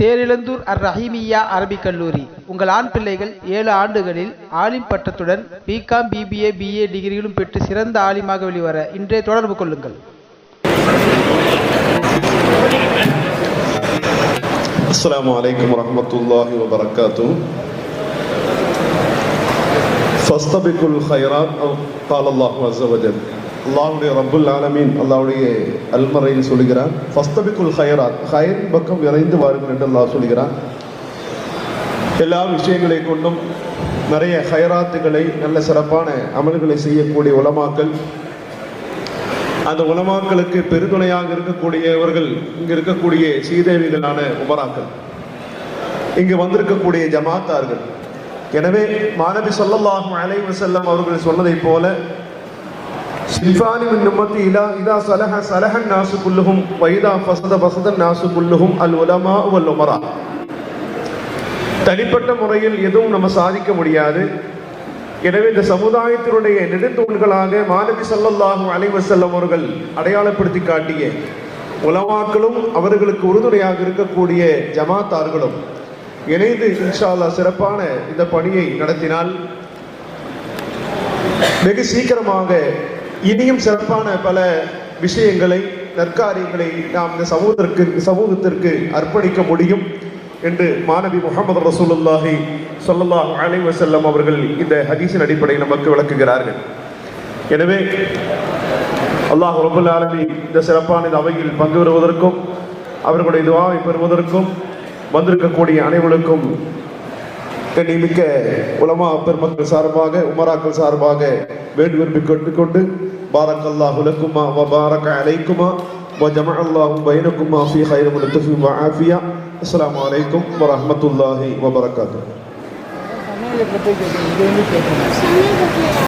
தேரிழந்தூர் அர் ரஹீமியா அரபிக் கல்லூரி உங்கள் ஆண் பிள்ளைகள் ஏழு ஆண்டுகளில் ஆலிம் பட்டத்துடன் பிகாம் பிபிஏ பிஏ டிகிரிகளும் பெற்று சிறந்த ஆலிமாக வெளிவர இன்றே தொடர்பு கொள்ளுங்கள் السلام عليكم ورحمة الله وبركاته فاستبقوا الخيرات أو قال الله عز وجل அல்லாவுடைய ரப்புல் ஆலமீன் அல்லாவுடைய அல்மறையில் சொல்கிறான் ஃபஸ்தபிக்குல் ஹயராத் ஹயரின் பக்கம் விரைந்து வாருங்கள் என்று அல்லாஹ் சொல்கிறான் எல்லா விஷயங்களை கொண்டும் நிறைய ஹயராத்துகளை நல்ல சிறப்பான அமல்களை செய்யக்கூடிய உலமாக்கள் அந்த உலமாக்களுக்கு பெருதுணையாக இருக்கக்கூடியவர்கள் இங்கு இருக்கக்கூடிய சீதேவிகளான உமராக்கள் இங்கு வந்திருக்கக்கூடிய ஜமாத்தார்கள். எனவே மாணவி சொல்லல்லாகும் அலைவு செல்லம் அவர்கள் சொன்னதைப் போல சில்பானி மின் உம்மத்தி இலா இதா சலஹ சலஹன் நாசு குல்லுஹும் வைதா ஃபசத ஃபசதன் நாசு குல்லுஹும் அல் உலமா வல் உமரா தனிப்பட்ட முறையில் எதுவும் நம்ம சாதிக்க முடியாது எனவே இந்த சமுதாயத்தினுடைய நெடுந்தூண்களாக மாணவி சல்லல்லாஹும் அலைவசல்லம் அவர்கள் அடையாளப்படுத்தி காட்டிய உலமாக்களும் அவர்களுக்கு உறுதுணையாக இருக்கக்கூடிய ஜமாத்தார்களும் இணைந்து இன்ஷால்லா சிறப்பான இந்த பணியை நடத்தினால் வெகு சீக்கிரமாக இனியும் சிறப்பான பல விஷயங்களை நற்காரியங்களை நாம் இந்த சமூகத்திற்கு சமூகத்திற்கு அர்ப்பணிக்க முடியும் என்று மாணவி முகமது ரசூலுல்லாஹி சொல்லல்லா அலை வசல்லம் அவர்கள் இந்த ஹதீஸின் அடிப்படையில் நமக்கு விளக்குகிறார்கள். எனவே அல்லாஹ் ரபுல் ஆலமி இந்த சிறப்பான இந்த அவையில் பங்கு பெறுவதற்கும் அவர்களுடைய துவாவை பெறுவதற்கும் வந்திருக்கக்கூடிய அனைவருக்கும் கண்ணிமிக்க உலமா பெருமக்கள் சார்பாக உமராக்கள் சார்பாக வேண்டுவிரும்பி கேட்டுக்கொண்டு பாரக் அல்லாஹ் உலக்குமா வ பாரக் அலைக்குமா வ ஜம அல்லாஹும் பைனக்குமா ஃபி ஹைரம் முத்தஃபி வ ஆஃபியா. அஸ்லாம் வலைக்கும் வ ரஹமத்துல்லாஹி வ பரகாத்து